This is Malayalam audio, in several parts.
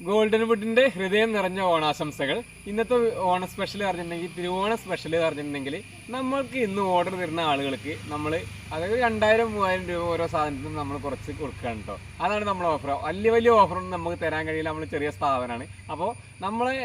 ഗോൾഡൻ വുഡിന്റെ ഹൃദയം നിറഞ്ഞ ഓണാശംസകൾ. ഇന്നത്തെ ഓണ സ്പെഷ്യൽ പറഞ്ഞിട്ടുണ്ടെങ്കിൽ തിരുവോണ സ്പെഷ്യൽ പറഞ്ഞിട്ടുണ്ടെങ്കിൽ നമ്മൾക്ക് ഇന്ന് ഓർഡർ തരുന്ന ആളുകൾക്ക് നമ്മൾ അതായത് രണ്ടായിരം മൂവായിരം രൂപ ഓരോ സാധനത്തിനും നമ്മൾ കുറച്ച് കൊടുക്കുകയാണ് കേട്ടോ അതാണ് നമ്മൾ ഓഫർ വലിയ വലിയ ഓഫറൊന്നും നമുക്ക് തരാൻ കഴിയില്ല. നമ്മൾ ചെറിയ സ്ഥാപനമാണ്. അപ്പോൾ നമ്മളെ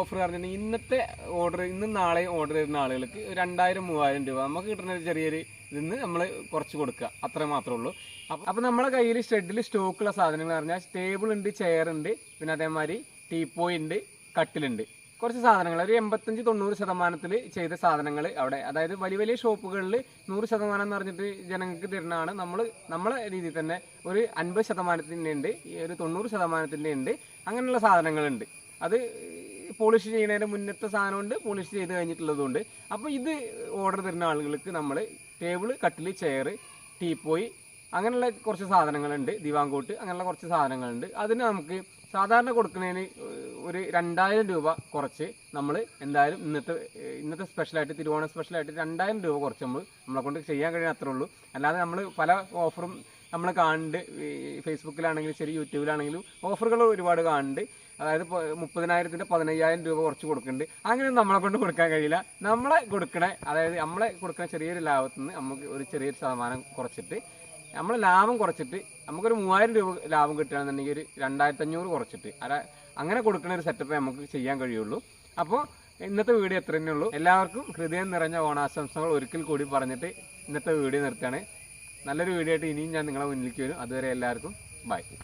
ഓഫർ പറഞ്ഞിട്ടുണ്ടെങ്കിൽ ഇന്നത്തെ ഓർഡർ ഇന്നും നാളെയും ഓർഡർ ചെയ്യുന്ന ആളുകൾക്ക് രണ്ടായിരം മൂവായിരം രൂപ നമുക്ക് കിട്ടുന്ന ചെറിയൊരു ഇതിന്ന് നമ്മൾ കുറച്ച് കൊടുക്കുക. അത്ര മാത്രമേ ഉള്ളൂ. അപ്പം അപ്പം നമ്മുടെ കയ്യിൽ ഷെഡിൽ സ്റ്റോക്കുള്ള സാധനങ്ങൾ പറഞ്ഞാൽ ടേബിൾ ഉണ്ട് ചെയർ ഉണ്ട് പിന്നെ അതേമാതിരി ടീപ്പോയി ഉണ്ട് കട്ടിലുണ്ട് കുറച്ച് സാധനങ്ങൾ ഒരു എൺപത്തഞ്ച് തൊണ്ണൂറ് ശതമാനത്തിൽ ചെയ്ത സാധനങ്ങൾ അവിടെ. അതായത് വലിയ വലിയ ഷോപ്പുകളിൽ നൂറ് ശതമാനം എന്ന് പറഞ്ഞിട്ട് ജനങ്ങൾക്ക് തരുന്നതാണ്. നമ്മൾ നമ്മളെ രീതിയിൽ തന്നെ ഒരു അൻപത് ശതമാനത്തിന്റെ ഉണ്ട് ഒരു തൊണ്ണൂറ് ശതമാനത്തിന്റെ ഉണ്ട് അങ്ങനെയുള്ള സാധനങ്ങളുണ്ട്. അത് പോളിഷ് ചെയ്യുന്നതിന്റെ മുന്നത്തെ സാധനമുണ്ട് പോളിഷ് ചെയ്ത് കഴിഞ്ഞിട്ടുള്ളതുകൊണ്ട് അപ്പോൾ ഇത് ഓർഡർ തരുന്ന ആളുകൾക്ക് നമ്മൾ ടേബിൾ കട്ടിൽ ചെയർ ടീപ്പോയി അങ്ങനെയുള്ള കുറച്ച് സാധനങ്ങളുണ്ട് ദിവാങ്കോട്ട് അങ്ങനെയുള്ള കുറച്ച് സാധനങ്ങളുണ്ട്. അതിന് നമുക്ക് സാധാരണ കൊടുക്കുന്നതിന് ഒരു രണ്ടായിരം രൂപ കുറച്ച് നമ്മൾ എന്തായാലും ഇന്നത്തെ ഇന്നത്തെ സ്പെഷ്യലായിട്ട് തിരുവോണ സ്പെഷ്യലായിട്ട് രണ്ടായിരം രൂപ കുറച്ച് നമ്മൾ നമ്മളെ കൊണ്ട് ചെയ്യാൻ കഴിയുന്ന അത്രേ ഉള്ളൂ. അല്ലാതെ നമ്മൾ പല ഓഫറും നമ്മൾ കാണുന്നുണ്ട്. ഫേസ്ബുക്കിലാണെങ്കിലും ശരി യൂട്യൂബിലാണെങ്കിലും ഓഫറുകൾ ഒരുപാട് കാണുന്നുണ്ട്. അതായത് മുപ്പതിനായിരത്തിന്റെ പതിനയ്യായിരം രൂപ കുറച്ച് കൊടുക്കുന്നുണ്ട്. അങ്ങനെ നമ്മളെ കൊണ്ട് കൊടുക്കാൻ കഴിയില്ല. നമ്മളെ കൊടുക്കണ അതായത് നമ്മളെ കൊടുക്കുന്ന ചെറിയൊരു ലാഭത്തിൽ നിന്ന് നമുക്ക് ഒരു ചെറിയൊരു ശതമാനം കുറച്ചിട്ട് നമ്മൾ ലാഭം കുറച്ചിട്ട് നമുക്കൊരു മൂവായിരം രൂപ ലാഭം കിട്ടുകയാണെന്നുണ്ടെങ്കിൽ ഒരു രണ്ടായിരത്തഞ്ഞൂറ് കുറച്ചിട്ട് അല്ല അങ്ങനെ കൊടുക്കുന്ന ഒരു സെറ്റപ്പ് നമുക്ക് ചെയ്യാൻ കഴിയുള്ളൂ. അപ്പോൾ ഇന്നത്തെ വീഡിയോ എത്ര തന്നെയുള്ളൂ എല്ലാവർക്കും ഹൃദയം നിറഞ്ഞ ഓണാശംസകൾ ഒരിക്കൽ കൂടി പറഞ്ഞിട്ട് ഇന്നത്തെ വീഡിയോ നിർത്തുകയാണ്. നല്ലൊരു വീഡിയോ ആയിട്ട് ഇനിയും ഞാൻ നിങ്ങളെ മുന്നിലേക്ക് വരും. അതുവരെ എല്ലാവർക്കും ബൈ